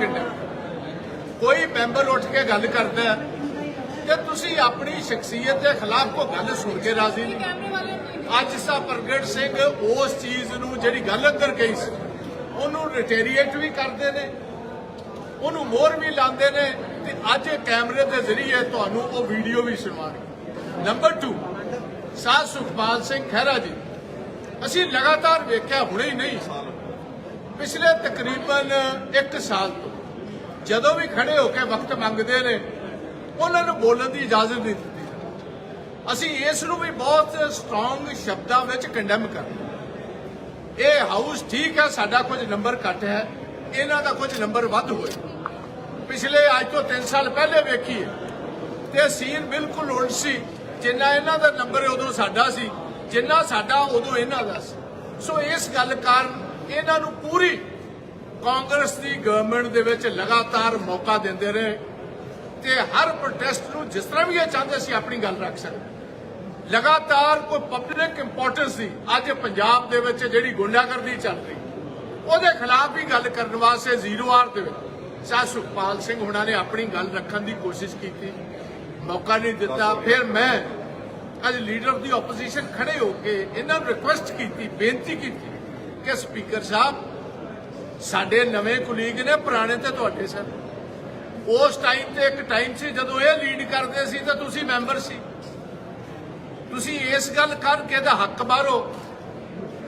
Condemn ਕੋਈ member ਉੱਠ ਕੇ ਗੱਲ ਕਰਦਾ ਤੇ ਤੁਸੀਂ ਆਪਣੀ ਸ਼ਖਸੀਅਤ ਦੇ ਖਿਲਾਫ ਕੋਈ ਗੱਲ ਸੁਣ ਕੇ ਰਾਜ਼ੀ ਨਹੀਂ। ਅੱਜ ਸਾ ਪ੍ਰਗਟ ਸਿੰਘ ਉਸ ਚੀਜ਼ ਨੂੰ ਜਿਹੜੀ ਗੱਲ ਅੰਦਰ ਗਈ ਸੀ, ਉਹਨੂੰ ਰਿਟੇਰੀਏਟ ਵੀ ਕਰਦੇ ਨੇ, ਉਹਨੂੰ ਮੋਹਰ ਵੀ ਲਾਉਂਦੇ ਨੇ ਤੇ ਅੱਜ ਕੈਮਰੇ ਦੇ ਜ਼ਰੀਏ ਤੁਹਾਨੂੰ ਉਹ ਵੀਡੀਓ ਵੀ ਸੁਣਾਵਾਂਗੇ ਨੰਬਰ 2 ਸਾਧ ਸੁਖਪਾਲ ਸਿੰਘ ਖਹਿਰਾ ਜੀ, ਅਸੀਂ ਲਗਾਤਾਰ ਵੇਖਿਆ ਹੁਣੇ ਹੀ ਨਹੀਂ। ਪਿਛਲੇ ਤਕਰੀਬਨ 1 ਸਾਲ ਤੋਂ ਜਦੋਂ ਵੀ ਖੜੇ ਹੋ ਕੇ ਵਕਤ ਮੰਗਦੇ ਨੇ, ਉਹਨਾਂ ਨੂੰ ਬੋਲਣ ਦੀ ਇਜਾਜ਼ਤ ਨਹੀਂ ਦਿੱਤੀ। ਅਸੀਂ ਇਸ ਨੂੰ ਵੀ ਬਹੁਤ ਸਟਰੋਂਗ ਸ਼ਬਦਾਂ ਵਿੱਚ ਕੰਡੈਮ ਕਰਦੇ ਇਹ ਹਾਊਸ ਠੀਕ ਹੈ, ਸਾਡਾ ਕੁਝ ਨੰਬਰ ਘੱਟ ਹੈ, ਇਹਨਾਂ ਦਾ ਕੁਝ ਨੰਬਰ ਵੱਧ ਹੋਏ। ਪਿਛਲੇ ਅੱਜ ਤੋਂ 3 ਸਾਲ ਪਹਿਲੇ ਵੇਖੀਏ, ਤੇ ਸੀਨ ਬਿਲਕੁਲ ਉਲਟ ਸੀ। ਜਿੰਨਾ ਇਹਨਾਂ ਦਾ ਨੰਬਰ ਉਦੋਂ ਸਾਡਾ ਸੀ, ਜਿੰਨਾ ਸਾਡਾ ਉਦੋਂ ਇਹਨਾਂ ਦਾ ਸੀ। ਸੋ ਇਸ ਗੱਲ ਕਾਰਨ ਇਹਨਾਂ ਨੂੰ ਪੂਰੀ ਕਾਂਗਰਸ ਦੀ ਗਵਰਨਮੈਂਟ ਦੇ ਵਿੱਚ ਲਗਾਤਾਰ ਮੌਕਾ ਦਿੰਦੇ ਰਹੇ ਤੇ ਹਰ ਪ੍ਰੋਟੈਸਟ ਨੂੰ ਜਿਸ ਤਰ੍ਹਾਂ ਵੀ ਇਹ ਚਾਹੁੰਦੇ ਸੀ ਆਪਣੀ ਗੱਲ ਰੱਖ ਸਕਦੇ। ਲਗਾਤਾਰ ਕੋਈ ਪਬਲਿਕ ਇੰਪੋਰਟੈਂਸ ਸੀ। ਅੱਜ ਪੰਜਾਬ ਦੇ ਵਿੱਚ ਜਿਹੜੀ ਗੁੰਡਾਗਰਦੀ ਚੱਲ ਰਹੀ ਉਹਦੇ ਖਿਲਾਫ ਵੀ ਗੱਲ ਕਰਨ ਵਾਸਤੇ ਜ਼ੀਰੋ ਆਰ ਦੇ ਵਿੱਚ। ਸ਼ਾਹ ਸੁਖਪਾਲ ਸਿੰਘ ਹੁਣਾਂ ਨੇ ਆਪਣੀ ਗੱਲ ਰੱਖਣ ਦੀ ਕੋਸ਼ਿਸ਼ ਕੀਤੀ ਮੌਕਾ ਨਹੀਂ ਦਿੱਤਾ। ਫਿਰ ਮੈਂ ਅੱਜ ਲੀਡਰ ਆਫ ਦੀ ਆਪੋਜੀਸ਼ਨ ਖੜੇ ਹੋ ਕੇ ਇਹਨਾਂ ਨੂੰ ਰਿਕੁਐਸਟ ਕੀਤੀ ਬੇਨਤੀ ਕੀਤੀ ਕਿ ਸਪੀਕਰ ਸਾਹਿਬ ਸਾਡੇ ਨਵੇਂ ਕੁਲੀਗ ਨੇ ਪੁਰਾਣੇ ਤੇ ਤੁਹਾਡੇ ਸਨ ਉਸ ਟਾਈਮ ਤੇ ਇੱਕ ਟਾਈਮ ਸੀ ਜਦੋਂ ਇਹ ਲੀਡ ਕਰਦੇ ਸੀ ਤਾਂ ਤੁਸੀਂ ਮੈਂਬਰ ਸੀ। ਤੁਸੀਂ ਇਸ ਗੱਲ ਕਰਕੇ ਦਾ ਹੱਕ ਮਾਰੋ।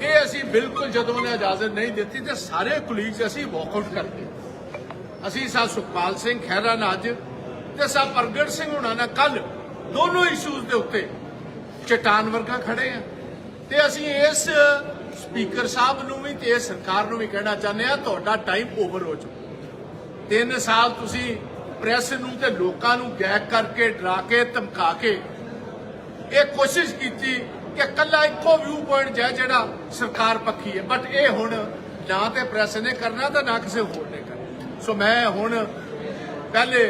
ਇਹ ਅਸੀਂ ਬਿਲਕੁਲ ਜਦੋਂ ਉਹਨੇ ਇਜਾਜ਼ਤ ਨਹੀਂ ਦਿੱਤੀ ਤੇ ਸਾਰੇ ਕੁਲੀਗਸ ਅਸੀਂ ਵਾਕਆਊਟ ਕਰ ਗਏ। ਅਸੀਂ ਸਾ ਸੁਖਪਾਲ ਸਿੰਘ ਖਹਿਰਾ ਨਾਲ ਅੱਜ ਤੇ ਸਾ ਪ੍ਰਗਟ ਸਿੰਘ ਹੁਣਾਂ ਨਾਲ ਕੱਲ ਦੋਨੋਂ ਇਸ਼ੂਜ਼ ਦੇ ਉੱਤੇ ਚਟਾਨ ਵਰਗਾ ਖੜੇ ਆ। ਤੇ ਅਸੀਂ ਇਸ ਸਪੀਕਰ ਸਾਹਿਬ ਨੂੰ ਵੀ ਤੇ ਸਰਕਾਰ ਨੂੰ ਵੀ ਕਹਿਣਾ ਚਾਹੁੰਦੇ ਆ ਤੁਹਾਡਾ ਟਾਈਮ ਓਵਰ ਹੋ ਚੁੱਕਾ। ਤਿੰਨ ਸਾਲ ਤੁਸੀਂ ਪ੍ਰੈਸ ਨੂੰ ਤੇ ਲੋਕਾਂ ਨੂੰ ਗੈਕ ਕਰਕੇ, ਡਰਾ ਕੇ, ਧਮਕਾ ਕੇ ਇਹ ਕੋਸ਼ਿਸ਼ ਕੀਤੀ ਕਿ ਕੱਲਾ ਇੱਕੋ ਵਿਊ ਪੁਆਇੰਟ ਹੈ ਜਿਹੜਾ ਸਰਕਾਰ ਪੱਖੀ ਹੈ। ਬਟ ਇਹ ਹੁਣ ਨਾ ਤੇ ਪ੍ਰੈਸ ਨੇ ਕਰਨਾ ਤਾਂ ਨਾ ਕਿਸੇ ਹੋਰ ਨੇ ਕਰਨਾ। ਸੋ ਮੈਂ ਹੁਣ ਪਹਿਲੇ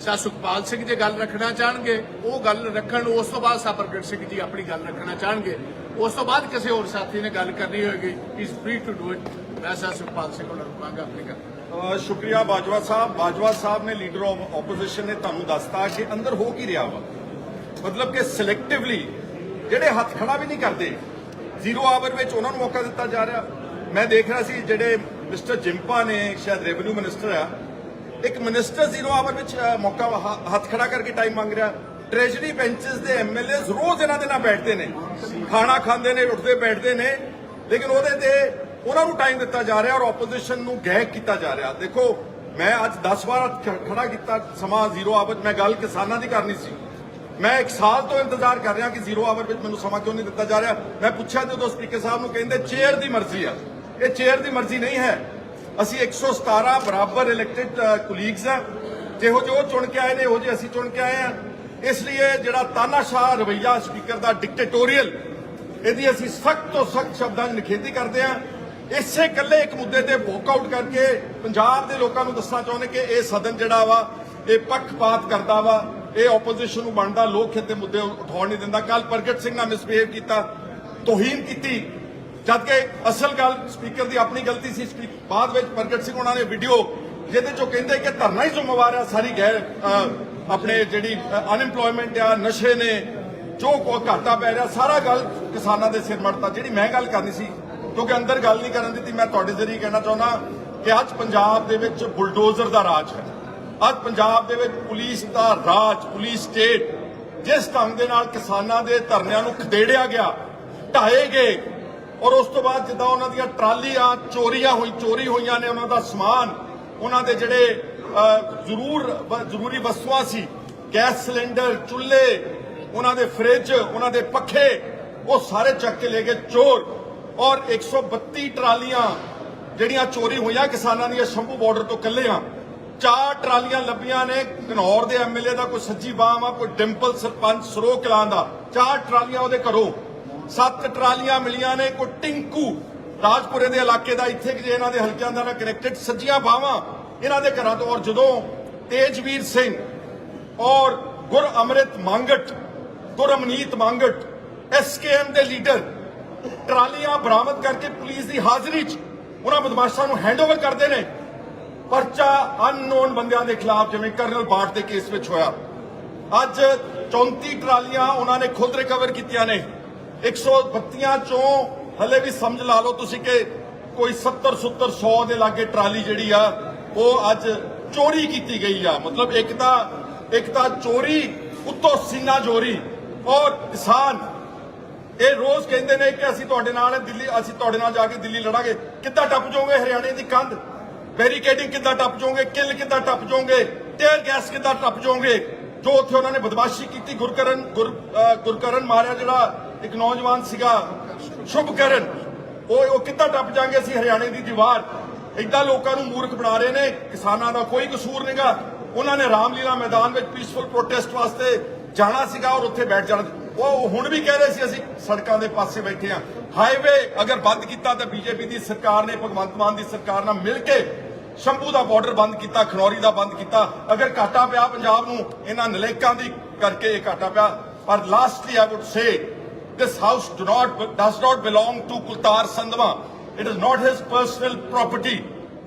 ਸਾ ਸੁਖਪਾਲ ਸਿੰਘ ਜੀ ਗੱਲ ਰੱਖਣਾ ਚਾਹਣਗੇ, ਉਹ ਗੱਲ ਰੱਖਣ, ਉਸ ਤੋਂ ਬਾਅਦ ਸਾ ਪ੍ਰਗਟ ਸਿੰਘ ਜੀ ਆਪਣੀ ਗੱਲ ਰੱਖਣਾ ਚਾਹਣਗੇ। ਉਸ ਤੋਂ ਬਾਅਦ ਕਿਸੇ ਹੋਰ ਸਾਥੀ ਨੇ ਗੱਲ ਕਰਨੀ ਹੋਏਗੀ is free to do it ਮੈਂ ਸਾ ਸੁਖਪਾਲ ਸਿੰਘ ਨੂੰ ਰੁਕਾਂਗਾ ਆਪਣੀ ਗੱਲ ਸ਼ੁਕਰੀਆ ਬਾਜਵਾ ਸਾਹਿਬ। ਬਾਜਵਾ ਸਾਹਿਬ ਨੇ ਲੀਡਰ ਆਫ ਆਪੋਜੀਸ਼ਨ ਨੇ ਤੁਹਾਨੂੰ ਦੱਸਤਾ ਕਿ ਅੰਦਰ ਹੋ ਕੀ ਰਿਹਾ ਵਾ। ਮਤਲਬ ਕਿ ਸਿਲੈਕਟਿਵਲੀ ਜਿਹੜੇ ਹੱਥ ਖੜਾ ਵੀ ਨਹੀਂ ਕਰਦੇ ਜ਼ੀਰੋ ਆਵਰ ਵਿੱਚ ਉਹਨਾਂ ਨੂੰ ਮੌਕਾ ਦਿੱਤਾ ਜਾ ਰਿਹਾ। ਮੈਂ ਦੇਖ ਰਿਹਾ ਸੀ ਜਿਹੜੇ ਮਿਸਟਰ ਜਿੰਪਾ ਨੇ, ਸ਼ਾਇਦ ਰੈਵਨਿਊ ਮਿਨਿਸਟਰ ਆ, ਇੱਕ ਮਿਨਿਸਟਰ ਜ਼ੀਰੋ ਆਵਰ ਵਿੱਚ ਮੌਕਾ ਹੱਥ ਖੜਾ ਕਰਕੇ ਟਾਈਮ ਮੰਗ ਰਿਹਾ। ਟ੍ਰੈਜਰੀ ਬੈਂਚਸ ਦੇ ਐਮਐਲਏਸ ਰੋਜ਼ ਇਹਨਾਂ ਦੇ ਨਾਲ ਬੈਠਦੇ ਨੇ। ਖਾਣਾ ਖਾਂਦੇ ਨੇ, ਉੱਠਦੇ ਬੈਠਦੇ ਨੇ, ਲੇਕਿਨ ਉਹਦੇ ਤੇ ਉਹਨਾਂ ਨੂੰ ਟਾਈਮ ਦਿੱਤਾ ਜਾ ਰਿਹਾ ਔਰ ਆਪੋਜੀਸ਼ਨ ਨੂੰ ਗੈਕ ਕੀਤਾ ਜਾ ਰਿਹਾ। ਦੇਖੋ, ਮੈਂ ਅੱਜ 10 ਵਾਰ ਖੜਾ ਕੀਤਾ ਸਮਾਂ ਜ਼ੀਰੋ ਆਵਰ ਮੈਂ ਗੱਲ ਕਿਸਾਨਾਂ ਦੀ ਕਰਨੀ ਸੀ। ਮੈਂ ਇੱਕ ਸਾਲ ਤੋਂ ਇੰਤਜ਼ਾਰ ਕਰ ਰਿਹਾ ਕਿ ਜ਼ੀਰੋ ਆਵਰ ਵਿੱਚ ਮੈਨੂੰ ਸਮਾਂ ਕਿਉਂ ਨਹੀਂ ਦਿੱਤਾ ਜਾ ਰਿਹਾ। ਮੈਂ ਪੁੱਛਿਆ ਜਦੋਂ ਸਪੀਕਰ ਸਾਹਿਬ ਨੂੰ ਕਹਿੰਦੇ ਚੇਅਰ ਦੀ ਮਰਜ਼ੀ ਆ। ਇਹ ਚੇਅਰ ਦੀ ਮਰਜ਼ੀ ਨਹੀਂ ਹੈ। ਅਸੀਂ 117 ਬਰਾਬਰ ਇਲੈਕਟਿਡ ਕੁਲੀਗਸ ਆ। ਜਿਹੋ ਜਿਹੇ ਉਹ ਚੁਣ ਕੇ ਆਏ ਨੇ, ਉਹ ਜਿਹੇ ਅਸੀਂ ਚੁਣ ਕੇ ਆਏ ਆ। ਇਸ ਲਈ ਜਿਹੜਾ ਤਾਨਾਸ਼ਾਹ ਰਵਈਆ ਸਪੀਕਰ ਦਾ ਡਿਕਟੇਟੋਰੀਅਲ ਇਹਦੀ ਅਸੀਂ ਸਖਤ ਤੋਂ ਸਖਤ ਸ਼ਬਦਾਂ 'ਚ ਨਿਖੇਧੀ ਕਰਦੇ ਹਾਂ। ਇਸੇ ਇਕੱਲੇ ਇੱਕ ਮੁੱਦੇ ਤੇ ਵੋਕਆਊਟ ਕਰਕੇ ਪੰਜਾਬ ਦੇ ਲੋਕਾਂ ਨੂੰ ਦੱਸਣਾ ਚਾਹੁੰਦੇ ਕਿ ਇਹ ਸਦਨ ਜਿਹੜਾ ਵਾ, ਇਹ ਪੱਖਪਾਤ ਕਰਦਾ ਵਾ, ਇਹ ਆਪੋਜੀਸ਼ਨ ਨੂੰ ਬਣਦਾ, ਲੋਕ ਹਿੱਤ ਦੇ ਮੁੱਦੇ ਉਠਾਉਣ ਨਹੀਂ ਦਿੰਦਾ। ਕੱਲ ਪ੍ਰਗਟ ਸਿੰਘ ਨਾਲ ਮਿਸਬਿਹੇਵ ਕੀਤਾ, ਤੋਹੀਨ ਕੀਤੀ। ਜਦਕਿ ਅਸਲ ਗੱਲ ਸਪੀਕਰ ਦੀ ਆਪਣੀ ਗਲਤੀ ਸੀ ਬਾਅਦ ਵਿੱਚ ਪ੍ਰਗਟ ਸਿੰਘ ਉਹਨਾਂ ਨੇ ਵੀਡੀਓ ਜਿਹਦੇ ਚੋਂ ਕਹਿੰਦੇ ਕਿ ਧਰਨਾ ਹੀ ਜ਼ਿੰਮੇਵਾਰ ਆ, ਸਾਰੀ ਗੈਰ ਆਪਣੇ ਜਿਹੜੀ ਅਨਐਮਪਲੋਇਮੈਂਟ ਆ, ਨਸ਼ੇ ਨੇ, ਜੋ ਕੋ ਘਾਟਾ ਪੈ ਰਿਹਾ, ਸਾਰਾ ਗੱਲ ਕਿਸਾਨਾਂ ਦੇ ਸਿਰ ਮੜਤਾ। ਜਿਹੜੀ ਮੈਂ ਗੱਲ ਕਰਨੀ ਸੀ, ਕਿਉਂਕਿ ਅੰਦਰ ਗੱਲ ਨਹੀਂ ਕਰਨ ਦਿੱਤੀ, ਮੈਂ ਤੁਹਾਡੇ ਜ਼ਰੀਏ ਕਹਿਣਾ ਚਾਹੁੰਦਾ ਕਿ ਅੱਜ ਪੰਜਾਬ ਦੇ ਵਿੱਚ ਬੁਲਡੋਜ਼ਰ ਦਾ ਰਾਜ ਹੈ। ਅੱਜ ਪੰਜਾਬ ਦੇ ਵਿੱਚ ਪੁਲਿਸ ਦਾ ਰਾਜ, ਪੁਲਿਸ ਸਟੇਟ, ਜਿਸ ਢੰਗ ਦੇ ਨਾਲ ਕਿਸਾਨਾਂ ਦੇ ਧਰਨਿਆਂ ਨੂੰ ਖਦੇੜਿਆ ਗਿਆ, ਢਾਏ ਗਏ, ਔਰ ਉਸ ਤੋਂ ਬਾਅਦ ਜਿੱਦਾਂ ਉਹਨਾਂ ਦੀਆਂ ਟਰਾਲੀਆਂ ਚੋਰੀਆਂ ਹੋਈ, ਚੋਰੀ ਹੋਈਆਂ ਨੇ ਉਹਨਾਂ ਦਾ ਸਮਾਨ, ਉਹਨਾਂ ਦੇ ਜਿਹੜੇ ਜ਼ਰੂਰ ਜ਼ਰੂਰੀ ਵਸਤੂਆਂ ਸੀ। ਗੈਸ ਸਿਲੰਡਰ, ਚੁੱਲ੍ਹੇ, ਉਹਨਾਂ ਦੇ ਫ੍ਰਿਜ, ਉਹਨਾਂ ਦੇ ਪੱਖੇ, ਉਹ ਸਾਰੇ ਚੱਕ ਕੇ ਲੈ ਗਏ ਚੋਰ। ਔਰ 132 ਟਰਾਲੀਆਂ ਜਿਹੜੀਆਂ ਚੋਰੀ ਹੋਈਆਂ ਕਿਸਾਨਾਂ ਦੀਆਂ ਸ਼ੰਭੂ ਬਾਰਡਰ ਤੋਂ ਕੱਲਿਆਂ ਚਾਰ ਟਰਾਲੀਆਂ ਲੱਭੀਆਂ ਨੇ, ਘਨੌਰ ਦੇ ਐਮਐਲਏ ਦਾ ਕੋਈ ਸੱਜੀ ਬਾਹ ਆ ਕੋਈ ਡਿੰਪਲ ਸਰਪੰਚ ਸਰੋ ਕਲਾਂ ਦਾ। ਚਾਰ ਟਰਾਲੀਆਂ ਉਹਦੇ ਘਰੋਂ। ਸੱਤ ਟਰਾਲੀਆਂ ਮਿਲੀਆਂ ਨੇ, ਕੋਈ ਟਿੰਕੂ। ਰਾਜਪੁਰੇ ਦੇ ਇਲਾਕੇ ਦਾ, ਇੱਥੇ ਕਿ ਜੇ ਇਹਨਾਂ ਦੇ ਹਲਕਿਆਂ ਦਾ ਨਾਲ ਕਨੈਕਟਡ ਸੱਜੀਆਂ ਬਾਹਾਂ। ਇਹਨਾਂ ਦੇ ਘਰਾਂ ਤੋਂ, ਔਰ ਜਦੋਂ ਤੇਜਵੀਰ ਸਿੰਘ ਔਰ ਗੁਰ ਅੰਮ੍ਰਿਤ ਮੰਗਟ ਗੁਰਮਨੀਤ ਮੰਗਟ ਐਸਕੇਐਮ ਦੇ ਲੀਡਰ ਟਰਾਲੀਆਂ ਬਰਾਮਦ ਕਰਕੇ ਪੁਲਿਸ ਦੀ ਹਾਜ਼ਰੀ 'ਚ ਉਹਨਾਂ ਬਦਮਾਸ਼ਾਂ ਨੂੰ ਹੈਂਡਓਵਰ ਕਰਦੇ ਨੇ। ਪਰਚਾ ਅਨਨੋਨ ਬੰਦਿਆਂ ਦੇ ਖਿਲਾਫ, ਜਿਵੇਂ ਕਰਨਲ ਬਾਟ ਦੇ ਕੇਸ ਵਿੱਚ ਹੋਇਆ। ਅੱਜ 34 ਟਰਾਲੀਆਂ ਉਹਨਾਂ ਨੇ ਖੁਦ ਰਿਕਵਰ ਕੀਤੀਆਂ ਨੇ। 132 ਚੋਂ ਹਲੇ ਵੀ ਸਮਝ ਲਾ ਲਓ ਤੁਸੀਂ ਕਿ ਕੋਈ 70 70 100 ਦੇ ਲਾਗੇ ਟਰਾਲੀ ਜਿਹੜੀ ਆ ਉਹ ਅੱਜ ਚੋਰੀ ਕੀਤੀ ਗਈ ਆ। ਮਤਲਬ ਇੱਕ ਤਾਂ ਇੱਕ ਤਾਂ ਚੋਰੀ ਉੱਤੋਂ ਸੀਨਾ ਚੋਰੀ ਔਰ ਕਿਸਾਨ। ਇਹ ਰੋਜ਼ ਕਹਿੰਦੇ ਨੇ ਕਿ ਅਸੀਂ ਤੁਹਾਡੇ ਨਾਲ ਦਿੱਲੀ, ਅਸੀਂ ਤੁਹਾਡੇ ਨਾਲ ਜਾ ਕੇ ਦਿੱਲੀ ਲੜਾਂਗੇ। ਕਿੱਦਾਂ ਟੱਪ ਜਾਓਗੇ ਹਰਿਆਣੇ ਦੀ ਕੰਧ? ਬੈਰੀਕੇਡਿੰਗ ਕਿੱਦਾਂ ਟੱਪ ਜਾਓਗੇ? ਕਿੱਲ ਕਿੱਦਾਂ ਟੱਪ ਜਾਓਗੇ? ਟੇਅਰ ਗੈਸ ਕਿੱਦਾਂ ਟੱਪ ਜਾਓਗੇ? ਜੋ ਉੱਥੇ ਉਹਨਾਂ ਨੇ ਬਦਮਾਸ਼ੀ ਕੀਤੀ, ਗੁਰਕਰਨ, ਗੁਰ ਗੁਰਕਰਨ ਮਾਰਿਆ ਜਿਹੜਾ ਇੱਕ ਨੌਜਵਾਨ ਸੀਗਾ, ਸ਼ੁਭਕਰਨ। ਉਹ ਉਹ ਕਿੱਦਾਂ ਟੱਪ ਜਾਗੇ ਅਸੀਂ ਹਰਿਆਣੇ ਦੀ ਦੀਵਾਰ? ਏਦਾਂ ਲੋਕਾਂ ਨੂੰ ਮੂਰਖ ਬਣਾ ਰਹੇ ਨੇ, ਕਿਸਾਨਾਂ ਦਾ ਕੋਈ ਕਸੂਰ ਨਹੀਂਗਾ ਉਹਨਾਂ ਨੇ ਰਾਮਲੀਲਾ ਮੈਦਾਨ ਵਿੱਚ ਪੀਸਫੁਲ ਪ੍ਰੋਟੈਸਟ ਵਾਸਤੇ ਜਾਣਾ ਸੀਗਾ ਔਰ ਉੱਥੇ ਬੈਠ ਜਾਣਾ ਉਹ ਹੁਣ ਵੀ ਕਹਿ ਰਹੇ ਸੀ ਅਸੀਂ, ਸੜਕਾਂ ਦੇ ਪਾਸੇ ਬੈਠੇ ਆ ਹਾਈਵੇ ਅਗਰ ਬੰਦ ਕੀਤਾ ਤਾਂ ਬੀਜੇਪੀ ਦੀ ਸਰਕਾਰ ਨੇ, ਭਗਵੰਤ ਮਾਨ ਦੀ ਸਰਕਾਰ ਨਾਲ ਮਿਲ ਕੇ ਸ਼ੰਭੂ ਦਾ ਬਾਰਡਰ ਬੰਦ ਕੀਤਾ, ਖਨੌਰੀ ਦਾ ਬੰਦ ਕੀਤਾ। ਅਗਰ ਘਾਟਾ ਪਿਆ ਪੰਜਾਬ ਨੂੰ, ਇਹਨਾਂ ਨਲੇਕਾਂ ਦੀ ਕਰਕੇ ਇਹ ਘਾਟਾ ਪਿਆ। ਪਰ lastly I would say this house do not, does not belong to Kultar Sandhwa. It is not his personal property.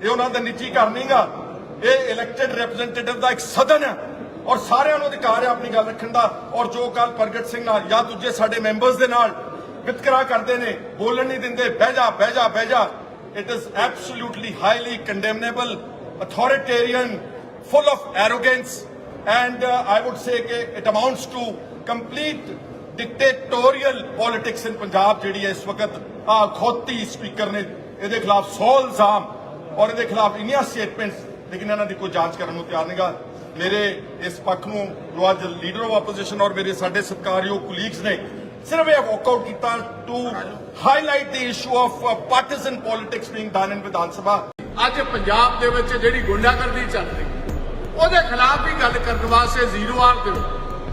ਇਹ ਉਹਨਾਂ ਦਾ ਨਿੱਜੀ ਘਰ ਨਹੀਂਗਾ। ਇਹ ਇਲੈਕਟਿਡ ਰਿਪਰੈਜ਼ੈਂਟੇਟਿਵ ਦਾ ਇੱਕ ਸਦਨ ਹੈ। ਔਰ ਸਾਰਿਆਂ ਨੂੰ ਅਧਿਕਾਰ ਹੈ ਆਪਣੀ ਗੱਲ ਰੱਖਣ ਦਾ। ਔਰ ਜੋ ਕੱਲ ਪ੍ਰਗਟ ਸਿੰਘ ਨਾਲ ਜਾਂ ਦੂਜੇ ਸਾਡੇ ਮੈਂਬਰਸ ਦੇ ਨਾਲ ਵਿਤਕਰਾ ਕਰਦੇ ਨੇ ਬੋਲਣ ਨਹੀਂ ਦਿੰਦੇ ਬਹਿ ਜਾ ਬਹਿ ਜਾ ਬਹਿ ਜਾ। It is absolutely highly condemnable authoritarian full of arrogance and uh, I would say ਕਿ it amounts to complete dictatorial politics in Punjab ਜਿਹੜੀ ਹੈ ਇਸ ਵਕਤ ਆ ਖੋਤੀ ਸਪੀਕਰ ਨੇ ਇਹਦੇ ਖਿਲਾਫ 100 ਇਲਜ਼ਾਮ ਔਰ ਇਹਦੇ ਖਿਲਾਫ ਇੰਨੀਆਂ ਸਟੇਟਮੈਂਟਸ ਲੇਕਿਨ ਇਹਨਾਂ ਦੀ ਕੋਈ ਜਾਂਚ ਕਰਨ ਨੂੰ ਤਿਆਰ ਨਹੀਂਗਾ। ਮੇਰੇ ਇਸ ਪੱਖ ਨੂੰ ਜੋ ਅੱਜ ਲੀਡਰ ਆਫ ਆਪੋਜੀਸ਼ਨ ਔਰ ਮੇਰੇ ਸਾਡੇ ਸਤਿਕਾਰਯੋਗ ਕੁਲੀਗਸ ਨੇ ਸਿਰਫ ਇਹ ਵਾਕਆਊਟ ਕੀਤਾ to highlight the issue of partisan politics being done in Vidhan Sabha ਅੱਜ ਪੰਜਾਬ ਦੇ ਵਿੱਚ ਜਿਹੜੀ ਗੁੰਡਾਗਰਦੀ ਚੱਲ ਰਹੀ, ਉਹਦੇ ਖਿਲਾਫ ਵੀ ਗੱਲ ਕਰਨ ਵਾਸਤੇ ਜ਼ੀਰੋ ਆਰ ਦੇ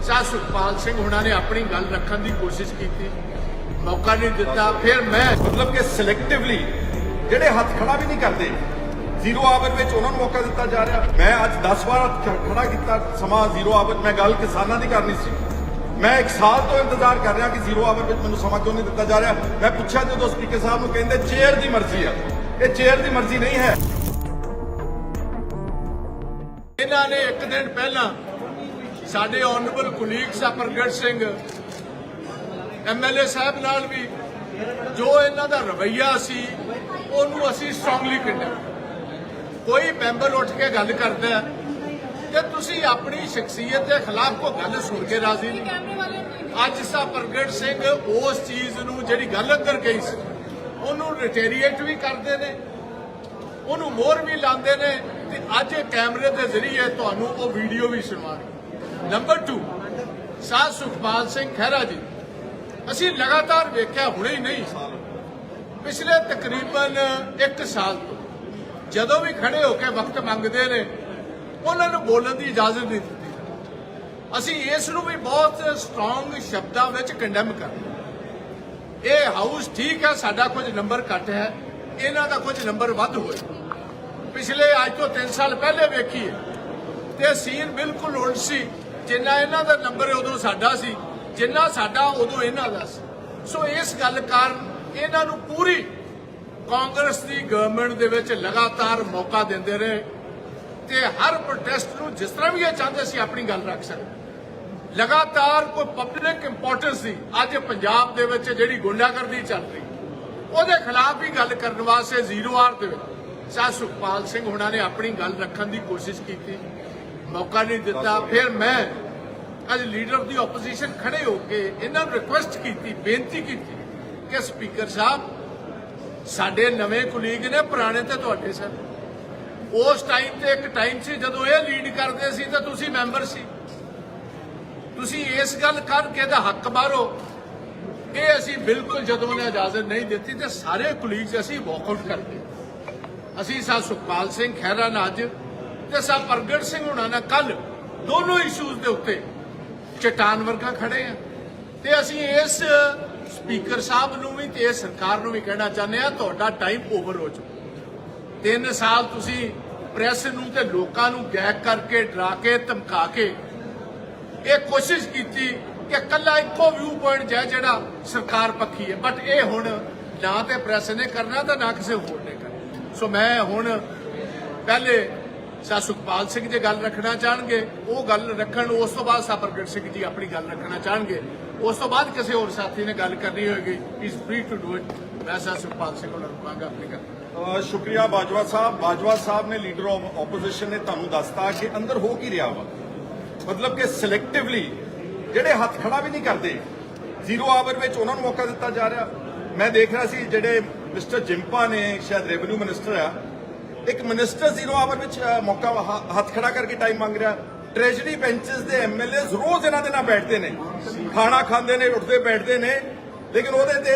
ਸਾਹ ਸੁਖਪਾਲ ਸਿੰਘ ਹੁਣਾਂ ਨੇ ਆਪਣੀ ਗੱਲ ਰੱਖਣ ਦੀ ਕੋਸ਼ਿਸ਼ ਕੀਤੀ। ਮੌਕਾ ਨਹੀਂ ਦਿੱਤਾ। ਫਿਰ ਮੈਂ ਮਤਲਬ ਕਿ ਸਿਲੈਕਟਿਵਲੀ ਜਿਹੜੇ ਹੱਥ ਖੜਾ ਵੀ ਨਹੀਂ ਕਰਦੇ, ਜ਼ੀਰੋ ਆਵਰ ਵਿੱਚ ਉਹਨਾਂ ਨੂੰ ਮੌਕਾ ਦਿੱਤਾ ਜਾ ਰਿਹਾ। ਮੈਂ ਅੱਜ 10 ਵਾਰ ਖੜਾ ਕੀਤਾ ਸਮਾਂ ਜ਼ੀਰੋ ਆਵਰ ਮੈਂ ਗੱਲ ਕਿਸਾਨਾਂ ਦੀ ਕਰਨੀ ਸੀ। ਮੈਂ ਇੱਕ ਸਾਲ ਤੋਂ ਇੰਤਜ਼ਾਰ ਕਰ ਰਿਹਾ ਕਿ ਜ਼ੀਰੋ ਆਵਰ ਵਿੱਚ ਮੈਨੂੰ ਸਮਾਂ ਕਿਉਂ ਨਹੀਂ ਦਿੱਤਾ ਜਾ ਰਿਹਾ। ਮੈਂ ਪੁੱਛਿਆ ਜਦੋਂ ਸਪੀਕਰ ਸਾਹਿਬ ਨੂੰ ਕਹਿੰਦੇ, ਚੇਅਰ ਦੀ ਮਰਜ਼ੀ ਆ। ਇਹ ਚੇਅਰ ਦੀ ਮਰਜ਼ੀ ਨਹੀਂ ਹੈ। ਇਹਨਾਂ ਨੇ ਇੱਕ ਦਿਨ ਪਹਿਲਾਂ ਸਾਡੇ ਆਨਰੇਬਲ ਕੁਲੀਗ ਸਾਹਿਬ ਪ੍ਰਗਟ ਸਿੰਘ ਐਮਐਲਏ ਸਾਹਿਬ ਨਾਲ ਵੀ ਜੋ ਇਹਨਾਂ ਦਾ ਰਵੱਈਆ ਸੀ, ਉਹਨੂੰ ਅਸੀਂ ਸਟਰੋਂਗਲੀ ਕੰਡੈਮ ਕੋਈ ਮੈਂਬਰ ਉੱਠ ਕੇ ਗੱਲ ਕਰਦਾ ਹੈ ਤੁਸੀਂ ਆਪਣੀ ਸ਼ਖਸੀਅਤ ਦੇ ਖਿਲਾਫ ਕੋਈ ਗੱਲ ਸੁਣ ਕੇ ਰਾਜ਼ੀ ਨਹੀਂ। ਅੱਜ ਸਾ ਪ੍ਰਗਟ ਸਿੰਘ ਉਸ ਚੀਜ਼ ਨੂੰ ਜਿਹੜੀ ਗੱਲ ਅੰਦਰ ਗਈ ਸੀ, ਉਹਨੂੰ ਰਿਟੇਰੀਏਟ ਵੀ ਕਰਦੇ ਨੇ, ਉਹਨੂੰ ਮੋਹਰ ਵੀ ਲਾਉਂਦੇ ਨੇ ਤੇ ਅੱਜ ਕੈਮਰੇ ਦੇ ਜ਼ਰੀਏ ਤੁਹਾਨੂੰ ਉਹ ਵੀਡੀਓ ਵੀ ਸੁਣਾਵਾਂਗੇ ਨੰਬਰ 2 ਸਾਹ ਸੁਖਪਾਲ ਸਿੰਘ ਖਹਿਰਾ ਜੀ, ਅਸੀਂ ਲਗਾਤਾਰ ਵੇਖਿਆ ਹੁਣੇ ਹੀ ਨਹੀਂ। ਪਿਛਲੇ ਤਕਰੀਬਨ 1 ਸਾਲ ਤੋਂ ਜਦੋਂ ਵੀ ਖੜੇ ਹੋ ਕੇ ਵਕਤ ਮੰਗਦੇ ਨੇ, ਉਹਨਾਂ ਨੂੰ ਬੋਲਣ ਦੀ ਇਜਾਜ਼ਤ ਨਹੀਂ ਦਿੱਤੀ। ਅਸੀਂ ਇਸ ਨੂੰ ਵੀ ਬਹੁਤ ਸਟਰੋਂਗ ਸ਼ਬਦਾਂ ਵਿੱਚ ਕੰਡੈਮ ਕਰਦੇ ਇਹ ਹਾਊਸ ਠੀਕ ਹੈ, ਸਾਡਾ ਕੁਝ ਨੰਬਰ ਘੱਟ ਹੈ, ਇਹਨਾਂ ਦਾ ਕੁਝ ਨੰਬਰ ਵੱਧ ਹੋਏ। ਪਿਛਲੇ ਅੱਜ ਤੋਂ 3 ਸਾਲ ਪਹਿਲੇ ਵੇਖੀਏ ਤੇ ਸੀਨ ਬਿਲਕੁਲ ਉਲਟ ਸੀ। ਜਿੰਨਾ ਇਹਨਾਂ ਦਾ ਨੰਬਰ ਉਦੋਂ ਸਾਡਾ ਸੀ। ਜਿੰਨਾ ਸਾਡਾ, ਉਦੋਂ ਇਹਨਾਂ ਦਾ ਸੀ। ਸੋ ਇਸ ਗੱਲ ਕਾਰਨ ਇਹਨਾਂ ਨੂੰ ਪੂਰੀ ਕਾਂਗਰਸ ਦੀ ਗਵਰਨਮੈਂਟ ਦੇ ਵਿੱਚ ਲਗਾਤਾਰ ਮੌਕਾ ਦਿੰਦੇ ਰਹੇ ਤੇ ਹਰ ਪ੍ਰੋਟੈਸਟ ਨੂੰ ਜਿਸ ਤਰ੍ਹਾਂ ਵੀ ਇਹ ਚਾਹੁੰਦੇ ਸੀ, ਆਪਣੀ ਗੱਲ ਰੱਖ ਸਕਦੇ। ਲਗਾਤਾਰ ਕੋਈ ਪਬਲਿਕ ਇੰਪੋਰਟੈਂਸ ਦੀ ਅੱਜ ਪੰਜਾਬ ਦੇ ਵਿੱਚ ਜਿਹੜੀ ਗੁੰਡਾਗਰਦੀ ਚੱਲ ਰਹੀ, ਉਹਦੇ ਖਿਲਾਫ ਵੀ ਗੱਲ ਕਰਨ ਵਾਸਤੇ ਜ਼ੀਰੋ ਆਰ ਦੇ ਵਿੱਚ। ਸਾਹ ਸੁਖਪਾਲ ਸਿੰਘ ਹੁਣਾਂ ਨੇ ਆਪਣੀ ਗੱਲ ਰੱਖਣ ਦੀ ਕੋਸ਼ਿਸ਼ ਕੀਤੀ। ਮੌਕਾ ਨਹੀਂ ਦਿੱਤਾ। ਫਿਰ ਮੈਂ ਅੱਜ ਲੀਡਰ ਆਫ ਦੀ ਆਪੋਜੀਸ਼ਨ ਖੜੇ ਹੋ ਕੇ ਇਹਨਾਂ ਨੂੰ ਰਿਕੁਐਸਟ ਕੀਤੀ, ਬੇਨਤੀ ਕੀਤੀ ਕਿ ਸਪੀਕਰ ਸਾਹਿਬ, ਸਾਡੇ ਨਵੇਂ ਕੁਲੀਗ ਨੇ ਪੁਰਾਣੇ ਤੇ ਤੁਹਾਡੇ ਸਨ। ਉਸ ਟਾਈਮ ਤੇ ਇੱਕ ਟਾਈਮ ਸੀ ਜਦੋਂ ਇਹ ਲੀਡ ਕਰਦੇ ਸੀ ਤਾਂ ਤੁਸੀਂ ਮੈਂਬਰ ਸੀ। ਤੁਸੀਂ ਇਸ ਗੱਲ ਕਰਕੇ ਦਾ ਹੱਕ ਮਾਰੋ। ਇਹ ਅਸੀਂ ਬਿਲਕੁਲ ਜਦੋਂ ਉਹਨੇ ਇਜਾਜ਼ਤ ਨਹੀਂ ਦਿੱਤੀ ਤੇ ਸਾਰੇ ਕੁਲੀਗਸ ਅਸੀਂ ਵਾਕਆਊਟ ਕਰਦੇ ਅਸੀਂ ਸਾ ਸੁਖਪਾਲ ਸਿੰਘ ਖਹਿਰਾ ਨਾਲ ਅੱਜ ਤੇ ਸਾ ਪ੍ਰਗਟ ਸਿੰਘ ਹੁਣਾਂ ਨਾਲ ਕੱਲ ਦੋਨੋਂ ਇਸ਼ੂਜ਼ ਦੇ ਉੱਤੇ ਚਟਾਨ ਵਰਗਾ ਖੜੇ ਆ। ਤੇ ਅਸੀਂ ਇਸ ਸਪੀਕਰ ਸਾਹਿਬ ਨੂੰ ਵੀ ਤੇ ਇਸ ਸਰਕਾਰ ਨੂੰ ਵੀ ਕਹਿਣਾ ਚਾਹੁੰਦੇ ਆ ਤੁਹਾਡਾ ਟਾਈਮ ਓਵਰ ਹੋ ਚੁੱਕਾ। ਤਿੰਨ ਸਾਲ ਤੁਸੀਂ ਪ੍ਰੈਸ ਨੂੰ ਤੇ ਲੋਕਾਂ ਨੂੰ ਗੈਕ ਕਰਕੇ, ਡਰਾ ਕੇ, ਧਮਕਾ ਕੇ ਇਹ ਕੋਸ਼ਿਸ਼ ਕੀਤੀ ਕਿ ਕੱਲਾ ਇੱਕੋ ਵਿਊ ਪੁਆਇੰਟ ਜੈ ਜਿਹੜਾ ਸਰਕਾਰ ਪੱਖੀ ਹੈ। ਬਟ ਇਹ ਹੁਣ ਨਾ ਤੇ ਪ੍ਰੈਸ ਨੇ ਕਰਨਾ ਤਾਂ ਨਾ ਕਿਸੇ ਹੋਰ ਨੇ ਕਰਨਾ। ਸੋ ਮੈਂ ਹੁਣ ਪਹਿਲੇ ਸਾ ਸੁਖਪਾਲ ਸਿੰਘ ਜੇ ਗੱਲ ਰੱਖਣਾ ਚਾਹਣਗੇ, ਉਹ ਗੱਲ ਰੱਖਣ, ਉਸ ਤੋਂ ਬਾਅਦ ਸਾ ਪ੍ਰਗਟ ਸਿੰਘ ਜੀ ਆਪਣੀ ਗੱਲ ਰੱਖਣਾ ਚਾਹਣਗੇ। ਉਸ ਤੋਂ ਬਾਅਦ ਕਿਸੇ ਹੋਰ ਸਾਥੀ ਨੇ ਗੱਲ ਕਰਨੀ ਹੋਏਗੀ is free to do it ਮੈਂ ਸਾ ਸੁਖਪਾਲ ਸਿੰਘ ਨੂੰ ਰੁਕਾਂਗਾ ਆਪਣੀ ਗੱਲ। ਸ਼ੁਕਰੀਆ ਬਾਜਵਾ ਸਾਹਿਬ। ਬਾਜਵਾ ਸਾਹਿਬ ਨੇ ਲੀਡਰ ਆਫ ਆਪੋਜੀਸ਼ਨ ਨੇ ਤੁਹਾਨੂੰ ਦੱਸਤਾ ਕਿ ਅੰਦਰ ਹੋ ਕੀ ਰਿਹਾ ਵਾ। ਮਤਲਬ ਕਿ ਸਿਲੈਕਟਿਵਲੀ ਜਿਹੜੇ ਹੱਥ ਖੜਾ ਵੀ ਨਹੀਂ ਕਰਦੇ ਜ਼ੀਰੋ ਆਵਰ ਵਿੱਚ ਉਹਨਾਂ ਨੂੰ ਮੌਕਾ ਦਿੱਤਾ ਜਾ ਰਿਹਾ। ਮੈਂ ਦੇਖ ਰਿਹਾ ਸੀ ਜਿਹੜੇ ਮਿਸਟਰ ਜਿੰਪਾ ਨੇ, ਸ਼ਾਇਦ ਰੈਵਨਿਊ ਮਿਨਿਸਟਰ ਆ ਇੱਕ ਮਿਨਿਸਟਰ ਜ਼ੀਰੋ ਆਵਰ ਵਿੱਚ ਮੌਕਾ ਹੱਥ ਖੜਾ ਕਰਕੇ ਟਾਈਮ ਮੰਗ ਰਿਹਾ। ਟ੍ਰੈਜਰੀ ਬੈਂਚਸ ਦੇ ਐਮਐਲਏਜ਼ ਰੋਜ਼ ਇਹਨਾਂ ਦੇ ਨਾਲ ਬੈਠਦੇ ਨੇ। ਖਾਣਾ ਖਾਂਦੇ ਨੇ, ਉੱਠਦੇ ਬੈਠਦੇ ਨੇ। ਲੇਕਿਨ ਉਹਦੇ ਤੇ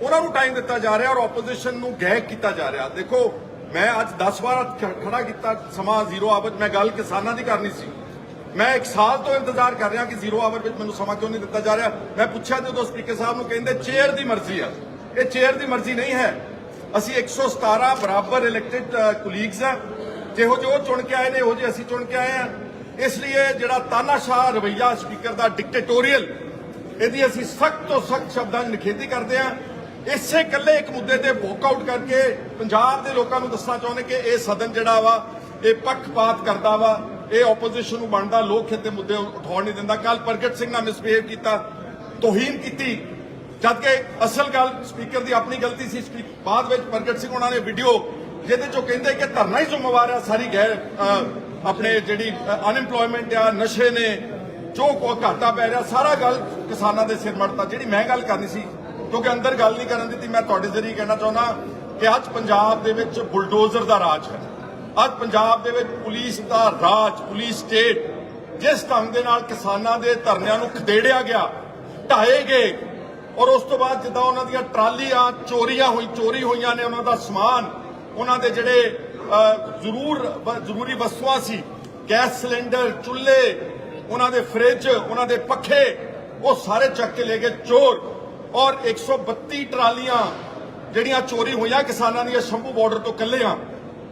ਉਹਨਾਂ ਨੂੰ ਟਾਈਮ ਦਿੱਤਾ ਜਾ ਰਿਹਾ ਔਰ ਆਪੋਜੀਸ਼ਨ ਨੂੰ ਗੈਗ ਕੀਤਾ ਜਾ ਰਿਹਾ। ਦੇਖੋ, ਮੈਂ ਅੱਜ 10 ਵਾਰ ਖੜਾ ਕੀਤਾ ਸਮਾਂ ਜ਼ੀਰੋ ਆਵਰ ਮੈਂ ਗੱਲ ਕਿਸਾਨਾਂ ਦੀ ਕਰਨੀ ਸੀ। ਮੈਂ ਇੱਕ ਸਾਲ ਤੋਂ ਇੰਤਜ਼ਾਰ ਕਰ ਰਿਹਾ ਕਿ ਜ਼ੀਰੋ ਆਵਰ ਵਿੱਚ ਮੈਨੂੰ ਸਮਾਂ ਕਿਉਂ ਨਹੀਂ ਦਿੱਤਾ ਜਾ ਰਿਹਾ। ਮੈਂ ਪੁੱਛਿਆ ਜਦੋਂ ਸਪੀਕਰ ਸਾਹਿਬ ਨੂੰ ਕਹਿੰਦੇ ਚੇਅਰ ਦੀ ਮਰਜ਼ੀ ਆ। ਇਹ ਚੇਅਰ ਦੀ ਮਰਜ਼ੀ ਨਹੀਂ ਹੈ। ਅਸੀਂ 117 ਬਰਾਬਰ ਇਲੈਕਟਿਡ ਕੁਲੀਗਸ ਆ। ਜਿਹੋ ਜਿਹੇ ਉਹ ਚੁਣ ਕੇ ਆਏ ਨੇ, ਉਹ ਜਿਹੇ ਅਸੀਂ ਚੁਣ ਕੇ ਆਏ ਆ। ਇਸ ਲਈ ਜਿਹੜਾ ਤਾਨਾਸ਼ਾਹ ਰਵਈਆ ਸਪੀਕਰ ਦਾ ਡਿਕਟੇਟੋਰੀਅਲ ਇਹਦੀ ਅਸੀਂ ਸਖਤ ਤੋਂ ਸਖਤ ਸ਼ਬਦਾਂ ਦੀ ਨਿਖੇਧੀ ਕਰਦੇ ਆ। ਇਸੇ ਇਕੱਲੇ ਇੱਕ ਮੁੱਦੇ ਤੇ ਵੋਕਆਊਟ ਕਰਕੇ ਪੰਜਾਬ ਦੇ ਲੋਕਾਂ ਨੂੰ ਦੱਸਣਾ ਚਾਹੁੰਦੇ ਕਿ ਇਹ ਸਦਨ ਜਿਹੜਾ ਵਾ, ਇਹ ਪੱਖਪਾਤ ਕਰਦਾ ਵਾ, ਇਹ ਆਪੋਜੀਸ਼ਨ ਨੂੰ ਬਣਦਾ, ਲੋਕ ਹਿੱਤ ਮੁੱਦੇ ਉਠਾਉਣ ਨਹੀਂ ਦਿੰਦਾ। ਕੱਲ ਪ੍ਰਗਟ ਸਿੰਘ ਨਾਲ ਮਿਸਬਿਹੇਵ ਕੀਤਾ, ਤੋਹੀਨ ਕੀਤੀ ਜਦ ਕਿ ਅਸਲ ਗੱਲ ਸਪੀਕਰ ਦੀ ਆਪਣੀ ਗਲਤੀ ਸੀ ਬਾਅਦ ਵਿੱਚ ਪ੍ਰਗਟ ਸਿੰਘ ਉਹਨਾਂ ਨੇ ਵੀਡੀਓ ਜਿਹਦੇ ਚੋਂ ਕਹਿੰਦੇ ਕਿ ਧਰਨਾ ਹੀ ਜ਼ਿੰਮੇਵਾਰ ਆ, ਸਾਰੀ ਗੈਰ ਆਪਣੇ ਜਿਹੜੀ ਅਨਐਮਪਲੋਇਮੈਂਟ ਆ, ਨਸ਼ੇ ਨੇ, ਜੋ ਕੋ ਘਾਟਾ ਪੈ ਰਿਹਾ, ਸਾਰਾ ਗੱਲ ਕਿਸਾਨਾਂ ਦੇ ਸਿਰ ਮੜਤਾ। ਜਿਹੜੀ ਮੈਂ ਗੱਲ ਕਰਨੀ ਸੀ, ਕਿਉਂਕਿ ਅੰਦਰ ਗੱਲ ਨਹੀਂ ਕਰਨ ਦਿੱਤੀ, ਮੈਂ ਤੁਹਾਡੇ ਜ਼ਰੀਏ ਕਹਿਣਾ ਚਾਹੁੰਦਾ ਕਿ ਅੱਜ ਪੰਜਾਬ ਦੇ ਵਿੱਚ ਬੁਲਡੋਜ਼ਰ ਦਾ ਰਾਜ ਹੈ। ਅੱਜ ਪੰਜਾਬ ਦੇ ਵਿੱਚ ਪੁਲਿਸ ਦਾ ਰਾਜ, ਪੁਲਿਸ ਸਟੇਟ ਜਿਸ ਢੰਗ ਦੇ ਨਾਲ ਕਿਸਾਨਾਂ ਦੇ ਧਰਨਿਆਂ ਨੂੰ ਖਦੇੜਿਆ ਗਿਆ, ਢਾਏ ਗਏ ਔਰ ਉਸ ਤੋਂ ਬਾਅਦ ਜਿੱਦਾਂ ਉਹਨਾਂ ਦੀਆਂ ਟਰਾਲੀਆਂ, ਚੋਰੀਆਂ ਹੋਈ, ਚੋਰੀ ਹੋਈਆਂ ਨੇ ਉਹਨਾਂ ਦਾ ਸਮਾਨ, ਉਹਨਾਂ ਦੇ ਜਿਹੜੇ ਜ਼ਰੂਰ ਜ਼ਰੂਰੀ ਵਸਤੂਆਂ ਸੀ, ਗੈਸ ਸਿਲੰਡਰ, ਚੁੱਲ੍ਹੇ, ਉਹਨਾਂ ਦੇ ਫ੍ਰਿਜ, ਉਹਨਾਂ ਦੇ ਪੱਖੇ, ਉਹ ਸਾਰੇ ਚੱਕ ਕੇ ਲੈ ਗਏ ਚੋਰ। ਔਰ 132 ਟਰਾਲੀਆਂ ਜਿਹੜੀਆਂ ਚੋਰੀ ਹੋਈਆਂ ਕਿਸਾਨਾਂ ਦੀਆਂ ਸ਼ੰਭੂ ਬਾਰਡਰ ਤੋਂ ਕੱਲਿਆਂ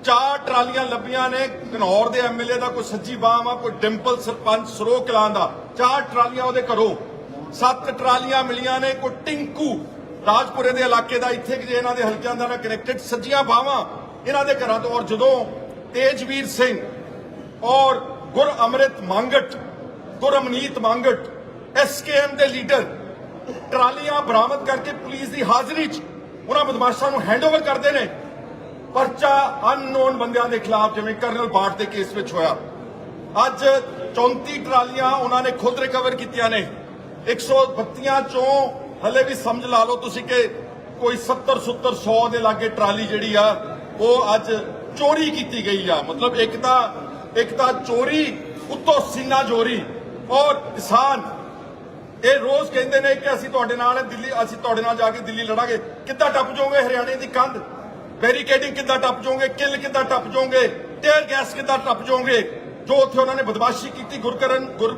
ਚਾਰ ਟਰਾਲੀਆਂ ਲੱਭੀਆਂ ਨੇ, ਘਨੌਰ ਦੇ ਐਮਐਲਏ ਦਾ ਕੋਈ ਸੱਜੀ ਬਾਮ ਆ, ਕੋਈ ਡਿੰਪਲ ਸਰਪੰਚ ਸਰੋ ਕਲਾਂ ਦਾ। ਚਾਰ ਟਰਾਲੀਆਂ ਉਹਦੇ ਘਰੋਂ। ਸੱਤ ਟਰਾਲੀਆਂ ਮਿਲੀਆਂ ਨੇ ਕੋਈ ਟਿੰਕੂ, ਰਾਜਪੁਰੇ ਦੇ ਇਲਾਕੇ ਦਾ, ਇੱਥੇ ਕਿ ਇਹਨਾਂ ਦੇ ਹਲਕਿਆਂ ਦਾ ਨਾਲ ਕਨੈਕਟਡ ਸੱਜੀਆਂ ਬਾਵਾਂ ਇਹਨਾਂ ਦੇ ਘਰਾਂ ਤੋਂ, ਔਰ ਜਦੋਂ ਤੇਜਵੀਰ ਸਿੰਘ ਔਰ ਗੁਰ ਅੰਮ੍ਰਿਤ ਮੰਗਟ ਗੁਰਮਨੀਤ ਮੰਗਟ ਐਸਕੇਐਮ ਦੇ ਲੀਡਰ, ਟਰਾਲੀਆਂ ਬਰਾਮਦ ਕਰਕੇ ਪੁਲਿਸ ਦੀ ਹਾਜ਼ਰੀ 'ਚ ਉਹਨਾਂ ਬਦਮਾਸ਼ਾਂ ਨੂੰ ਹੈਂਡਓਵਰ ਕਰਦੇ ਨੇ। ਪਰਚਾ ਅਨਨੋਨ ਬੰਦਿਆਂ ਦੇ ਖਿਲਾਫ, ਜਿਵੇਂ ਕਰਨਲ ਬਾਟ ਦੇ ਕੇਸ ਵਿੱਚ ਹੋਇਆ। ਅੱਜ 34 ਟਰਾਲੀਆਂ ਉਹਨਾਂ ਨੇ ਖੁਦ ਰਿਕਵਰ ਕੀਤੀਆਂ ਨੇ। 132 ਚੋਂ ਹਲੇ ਵੀ ਸਮਝ ਲਾ ਲਓ ਤੁਸੀਂ ਕਿ ਕੋਈ 70 70 100 ਦੇ ਲਾਗੇ ਟਰਾਲੀ ਜਿਹੜੀ ਆ, ਉਹ ਅੱਜ ਚੋਰੀ ਕੀਤੀ ਗਈ ਆ। ਮਤਲਬ ਇੱਕ ਤਾਂ ਇੱਕ ਤਾਂ ਚੋਰੀ, ਉੱਤੋਂ ਸੀਨਾ ਚੋਰੀ ਔਰ ਕਿਸਾਨ, ਇਹ ਰੋਜ਼ ਕਹਿੰਦੇ ਨੇ ਕਿ ਅਸੀਂ ਤੁਹਾਡੇ ਨਾਲ ਹੈ ਦਿੱਲੀ, ਅਸੀਂ ਤੁਹਾਡੇ ਨਾਲ ਜਾ ਕੇ ਦਿੱਲੀ ਲੜਾਂਗੇ। ਕਿੱਦਾਂ ਟੱਪ ਜਾਓਗੇ ਹਰਿਆਣੇ ਦੀ ਕੰਧ? ਬੈਰੀਕੇਡਿੰਗ ਕਿੱਦਾਂ ਟੱਪ ਜਾਓਗੇ? ਕਿੱਲ ਕਿੱਦਾਂ ਟੱਪ ਜਾਓਗੇ? ਟੇਅਰ ਗੈਸ ਕਿੱਦਾਂ ਟੱਪ ਜਾਓਗੇ? ਜੋ ਉੱਥੇ ਉਹਨਾਂ ਨੇ ਬਦਮਾਸ਼ੀ ਕੀਤੀ, ਗੁਰਕਰਨ, ਗੁਰ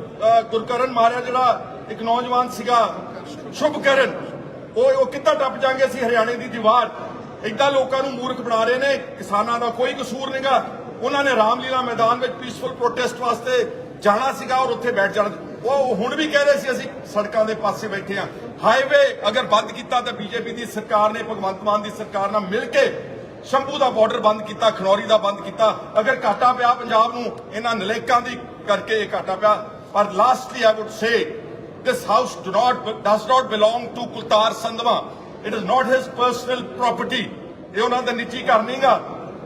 ਗੁਰਕਰਨ ਮਾਰਿਆ ਜਿਹੜਾ ਇੱਕ ਨੌਜਵਾਨ ਸੀਗਾ ਸ਼ੁਭਕਰਨ ਉਹ ਉਹ ਕਿੱਦਾਂ ਟੱਪ ਜਾਣਗੇ ਅਸੀਂ ਹਰਿਆਣੇ ਦੀ ਦੀਵਾਰ? ਏਦਾਂ ਲੋਕਾਂ ਨੂੰ ਮੂਰਖ ਬਣਾ ਰਹੇ ਨੇ, ਕਿਸਾਨਾਂ ਦਾ ਕੋਈ ਕਸੂਰ ਨਹੀਂਗਾ ਉਹਨਾਂ ਨੇ ਰਾਮਲੀਲਾ ਮੈਦਾਨ ਵਿੱਚ ਪੀਸਫੁਲ ਪ੍ਰੋਟੈਸਟ ਵਾਸਤੇ ਜਾਣਾ ਸੀਗਾ ਔਰ ਉੱਥੇ ਬੈਠ ਜਾਣਾ। ਉਹ ਹੁਣ ਵੀ ਕਹਿ ਰਹੇ ਸੀ, ਅਸੀਂ ਸੜਕਾਂ ਦੇ ਪਾਸੇ ਬੈਠੇ ਆ ਹਾਈਵੇ ਅਗਰ ਬੰਦ ਕੀਤਾ ਤਾਂ ਬੀਜੇਪੀ ਦੀ ਸਰਕਾਰ ਨੇ, ਭਗਵੰਤ ਮਾਨ ਦੀ ਸਰਕਾਰ ਨਾਲ ਮਿਲ ਕੇ ਸ਼ੰਭੂ ਦਾ ਬਾਰਡਰ ਬੰਦ ਕੀਤਾ, ਖਨੌਰੀ ਦਾ ਬੰਦ ਕੀਤਾ। ਅਗਰ ਘਾਟਾ ਪਿਆ ਪੰਜਾਬ ਨੂੰ, ਇਹਨਾਂ ਨਲੇਕਾਂ ਦੀ ਕਰਕੇ ਇਹ ਘਾਟਾ ਪਿਆ। ਪਰ lastly I would say this house do not does not belong to Kultar Sandhwan it is not his personal property. ਇਹ ਉਹਨਾਂ ਦਾ ਨਿੱਜੀ ਘਰ ਨਹੀਂਗਾ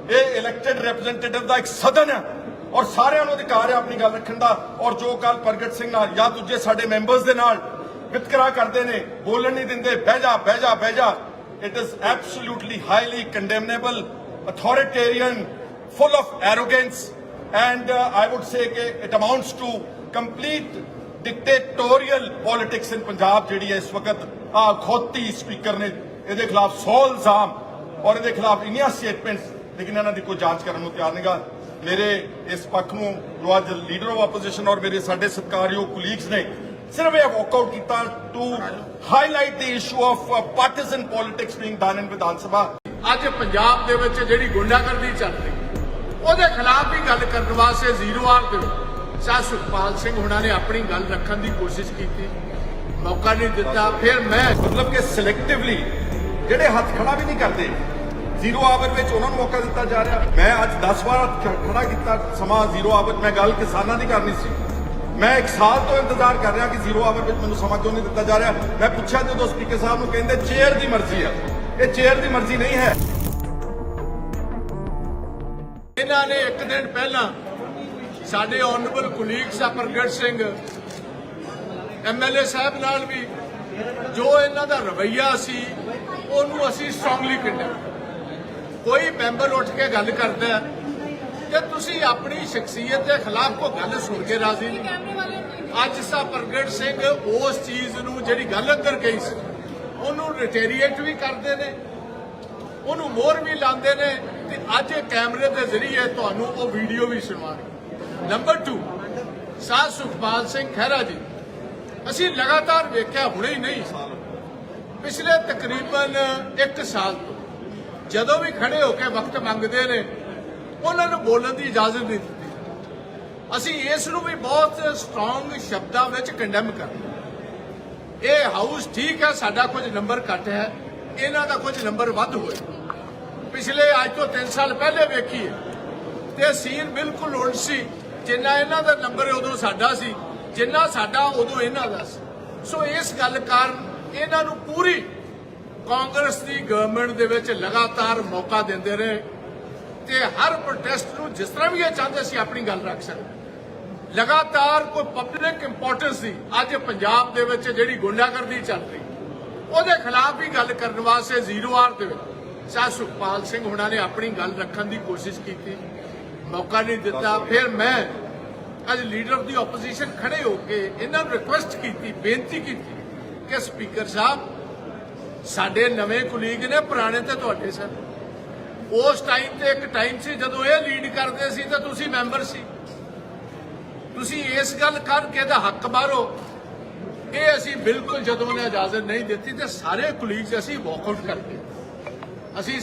ਇਹ ਇਲੈਕਟਿਡ ਰਿਪਰੈਜ਼ੈਂਟੇਟਿਵ ਦਾ ਇੱਕ ਸਦਨ ਹੈ। ਔਰ ਸਾਰਿਆਂ ਨੂੰ ਅਧਿਕਾਰ ਹੈ ਆਪਣੀ ਗੱਲ ਰੱਖਣ ਦਾ। ਔਰ ਜੋ ਕੱਲ ਪ੍ਰਗਟ ਸਿੰਘ ਨਾਲ ਜਾਂ ਦੂਜੇ ਸਾਡੇ ਮੈਂਬਰਸ ਦੇ ਨਾਲ ਵਿਤਕਰਾ ਕਰਦੇ ਨੇ ਬੋਲਣ ਨਹੀਂ ਦਿੰਦੇ ਬਹਿ ਜਾ ਬਹਿ ਜਾ ਬਹਿ ਜਾ। It is absolutely highly condemnable authoritarian full of arrogance and uh, I would say it amounts to complete dictatorial politics in Punjab ਜਿਹੜੀ ਹੈ ਇਸ ਵਕਤ ਆ ਖੋਤੀ ਸਪੀਕਰ ਨੇ। ਇਹਦੇ ਖਿਲਾਫ 100 ਇਲਜ਼ਾਮ ਔਰ ਇਹਦੇ ਖਿਲਾਫ ਇੰਨੀਆਂ ਸਟੇਟਮੈਂਟਸ ਲੇਕਿਨ ਇਹਨਾਂ ਦੀ ਕੋਈ ਜਾਂਚ ਕਰਨ ਨੂੰ ਤਿਆਰ ਨਹੀਂਗਾ। ਮੇਰੇ ਇਸ ਪੱਖ ਨੂੰ ਜੋ ਅੱਜ ਲੀਡਰ ਆਫ ਆਪੋਜੀਸ਼ਨ ਔਰ ਮੇਰੇ ਸਾਡੇ ਸਤਿਕਾਰਯੋਗ ਕੁਲੀਗਸ ਨੇ ਸਿਰਫ ਇਹ ਵਾਕਆਊਟ ਕੀਤਾ to highlight the issue of partisan politics being done in Vidhan Sabha ਅੱਜ ਪੰਜਾਬ ਦੇ ਵਿੱਚ ਜਿਹੜੀ ਗੁੰਡਾਗਰਦੀ ਚੱਲ ਰਹੀ, ਉਹਦੇ ਖਿਲਾਫ ਵੀ ਗੱਲ ਕਰਨ ਵਾਸਤੇ ਜ਼ੀਰੋ ਆਰ ਦੇ ਸਾ ਸੁਖਪਾਲ ਸਿੰਘ ਹੁਣਾਂ ਨੇ ਆਪਣੀ ਗੱਲ ਰੱਖਣ ਦੀ ਕੋਸ਼ਿਸ਼ ਕੀਤੀ। ਮੌਕਾ ਨਹੀਂ ਦਿੱਤਾ, ਫਿਰ ਮੈਂ ਮਤਲਬ ਕਿ ਸਿਲੈਕਟਿਵਲੀ ਜਿਹੜੇ ਹੱਥ ਖੜਾ ਵੀ ਨਹੀਂ ਕਰਦੇ, ਜ਼ੀਰੋ ਆਵਰ ਵਿੱਚ ਉਹਨਾਂ ਨੂੰ ਮੌਕਾ ਦਿੱਤਾ ਜਾ ਰਿਹਾ। ਮੈਂ ਅੱਜ 10 ਵਾਰ ਖੜਾ ਕੀਤਾ ਸਮਾਂ ਜ਼ੀਰੋ ਆਵਰ ਮੈਂ ਗੱਲ ਕਿਸਾਨਾਂ ਦੀ ਕਰਨੀ ਸੀ। ਮੈਂ ਇੱਕ ਸਾਲ ਤੋਂ ਇੰਤਜ਼ਾਰ ਕਰ ਰਿਹਾ ਕਿ ਜ਼ੀਰੋ ਆਵਰ ਵਿੱਚ ਮੈਨੂੰ ਸਮਾਂ ਕਿਉਂ ਨਹੀਂ ਦਿੱਤਾ ਜਾ ਰਿਹਾ। ਮੈਂ ਪੁੱਛਿਆ ਜਦੋਂ ਸਪੀਕਰ ਸਾਹਿਬ ਨੂੰ ਕਹਿੰਦੇ, ਚੇਅਰ ਦੀ ਮਰਜ਼ੀ ਹੈ। ਇਹ ਚੇਅਰ ਦੀ ਮਰਜ਼ੀ ਨਹੀਂ ਹੈ। ਇਹਨਾਂ ਨੇ ਇੱਕ ਦਿਨ ਪਹਿਲਾਂ ਸਾਡੇ ਆਨਰੇਬਲ ਕੁਲੀਗ ਸਾਹਿਬ ਪ੍ਰਗਟ ਸਿੰਘ ਐਮਐਲਏ ਸਾਹਿਬ ਨਾਲ ਵੀ ਜੋ ਇਹਨਾਂ ਦਾ ਰਵਈਆ ਸੀ, ਉਹਨੂੰ ਅਸੀਂ ਸਟਰੋਂਗਲੀ ਕੰਡੈਮ ਕੋਈ ਮੈਂਬਰ ਉੱਠ ਕੇ ਗੱਲ ਕਰਦਾ ਹੈ ਕਿ ਤੁਸੀਂ ਆਪਣੀ ਸ਼ਖਸੀਅਤ ਦੇ ਖਿਲਾਫ ਕੋਈ ਗੱਲ ਸੁਣ ਕੇ ਰਾਜ਼ੀ ਨਹੀਂ। ਅੱਜ ਸਾ ਪ੍ਰਗਟ ਸਿੰਘ ਉਸ ਚੀਜ਼ ਨੂੰ ਜਿਹੜੀ ਗੱਲ ਅੰਦਰ ਕਹੀ ਸੀ, ਉਹਨੂੰ ਰਿਟੇਰੀਏਟ ਵੀ ਕਰਦੇ ਨੇ, ਉਹਨੂੰ ਮੋਹਰ ਵੀ ਲਾਉਂਦੇ ਨੇ ਤੇ ਅੱਜ ਕੈਮਰੇ ਦੇ ਜ਼ਰੀਏ ਤੁਹਾਨੂੰ ਉਹ ਵੀਡੀਓ ਵੀ ਸੁਣਾਵਾਂਗੇ ਨੰਬਰ 2 ਸਾਧ ਸੁਖਪਾਲ ਸਿੰਘ ਖਹਿਰਾ ਜੀ, ਅਸੀਂ ਲਗਾਤਾਰ ਵੇਖਿਆ ਹੁਣੇ ਹੀ ਨਹੀਂ। ਪਿਛਲੇ ਤਕਰੀਬਨ 1 ਸਾਲ ਤੋਂ ਜਦੋਂ ਵੀ ਖੜੇ ਹੋ ਕੇ ਵਕਤ ਮੰਗਦੇ ਨੇ, ਉਹਨਾਂ ਨੂੰ ਬੋਲਣ ਦੀ ਇਜਾਜ਼ਤ ਨਹੀਂ ਦਿੱਤੀ। ਅਸੀਂ ਇਸ ਨੂੰ ਵੀ ਬਹੁਤ ਸਟਰੋਂਗ ਸ਼ਬਦਾਂ ਵਿੱਚ ਕੰਡੈਮ ਕਰਦੇ ਇਹ ਹਾਊਸ ਠੀਕ ਹੈ, ਸਾਡਾ ਕੁਝ ਨੰਬਰ ਘੱਟ ਹੈ, ਇਹਨਾਂ ਦਾ ਕੁਝ ਨੰਬਰ ਵੱਧ ਹੋਏ ਪਿਛਲੇ ਅੱਜ ਤੋਂ 3 ਸਾਲ ਪਹਿਲੇ ਵੇਖੀਏ, ਤੇ ਸੀਨ ਬਿਲਕੁਲ ਉਲਟ ਸੀ। ਜਿੰਨਾ ਇਹਨਾਂ ਦਾ ਨੰਬਰ ਉਦੋਂ ਸਾਡਾ ਸੀ, ਜਿੰਨਾ ਸਾਡਾ ਉਦੋਂ ਇਹਨਾਂ ਦਾ ਸੀ। ਸੋ ਇਸ ਗੱਲ ਕਾਰਨ ਇਹਨਾਂ ਨੂੰ ਪੂਰੀ ਕਾਂਗਰਸ ਦੀ ਗਵਰਨਮੈਂਟ ਦੇ ਵਿੱਚ ਲਗਾਤਾਰ ਮੌਕਾ ਦਿੰਦੇ ਰਹੇ ਤੇ ਹਰ ਪ੍ਰੋਟੈਸਟ ਨੂੰ ਜਿਸ ਤਰ੍ਹਾਂ ਵੀ ਇਹ ਚਾਹੁੰਦੇ ਸੀ, ਆਪਣੀ ਗੱਲ ਰੱਖ ਸਕਦੇ। ਲਗਾਤਾਰ ਕੋਈ ਪਬਲਿਕ ਇੰਪੋਰਟੈਂਸ ਦੀ ਅੱਜ ਪੰਜਾਬ ਦੇ ਵਿੱਚ ਜਿਹੜੀ ਗੁੰਡਾਗਰਦੀ ਚੱਲ ਰਹੀ, ਉਹਦੇ ਖਿਲਾਫ ਵੀ ਗੱਲ ਕਰਨ ਵਾਸਤੇ ਜ਼ੀਰੋ ਆਰ ਦੇ ਵਿੱਚ। ਸਾਹ ਸੁਖਪਾਲ ਸਿੰਘ ਹੁਣਾਂ ਨੇ ਆਪਣੀ ਗੱਲ ਰੱਖਣ ਦੀ ਕੋਸ਼ਿਸ਼ ਕੀਤੀ। ਮੌਕਾ ਨਹੀਂ ਦਿੱਤਾ। ਫਿਰ ਮੈਂ ਅੱਜ ਲੀਡਰ ਦੀ ਆਪੋਜੀਸ਼ਨ ਖੜੇ ਹੋ ਕੇ ਇਹਨਾਂ ਨੂੰ ਰਿਕੁਐਸਟ ਕੀਤੀ, ਬੇਨਤੀ ਕੀਤੀ ਕਿ ਸਪੀਕਰ ਸਾਹਿਬ, ਸਾਡੇ ਨਵੇਂ ਕੁਲੀਗ ਨੇ ਪੁਰਾਣੇ ਤੇ ਤੁਹਾਡੇ ਸਨ ਉਸ ਟਾਈਮ ਤੇ ਇੱਕ ਟਾਈਮ ਸੀ ਜਦੋਂ ਇਹ ਲੀਡ ਕਰਦੇ ਸੀ ਤਾਂ ਤੁਸੀਂ ਮੈਂਬਰ ਸੀ। ਤੁਸੀਂ ਇਸ ਗੱਲ ਕਰਕੇ ਦਾ ਹੱਕ ਮਾਰੋ। ਇਹ ਅਸੀਂ ਬਿਲਕੁਲ ਜਦੋਂ ਨੇ ਇਜਾਜ਼ਤ ਨਹੀਂ ਦਿੱਤੀ ਤੇ ਸਾਰੇ ਕੁਲੀਗਸ ਅਸੀਂ ਵਾਕਆਊਟ ਕਰਦੇ ਅਸੀਂ